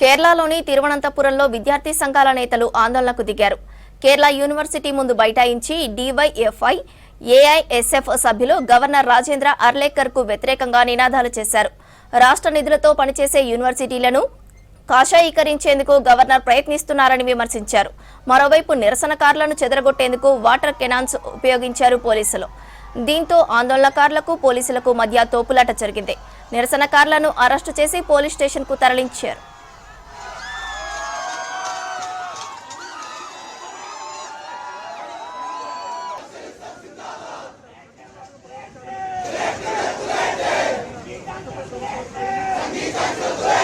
కేరళలోని తిరువనంతపురంలో విద్యార్థి సంఘాల నేతలు ఆందోళనకు దిగారు. కేరళ యూనివర్సిటీ ముందు బైఠాయించి డివైఎఫ్ఐ ఏఐఎస్ఎఫ్ సభ్యులు గవర్నర్ రాజేంద్ర అర్లేకర్కు వ్యతిరేకంగా నినాదాలు చేశారు. రాష్ట్ర నిధులతో పనిచేసే యూనివర్సిటీలను కాషాయీకరించేందుకు గవర్నర్ ప్రయత్నిస్తున్నారని విమర్శించారు. మరోవైపు నిరసనకారులను చెదరగొట్టేందుకు వాటర్ కెనాన్స్ ఉపయోగించారు పోలీసులు. దీంతో ఆందోళనకారులకు పోలీసులకు మధ్య తోపులాట జరిగింది. నిరసనకారులను అరెస్టు చేసి పోలీస్ స్టేషన్కు తరలించారు. É, é, é,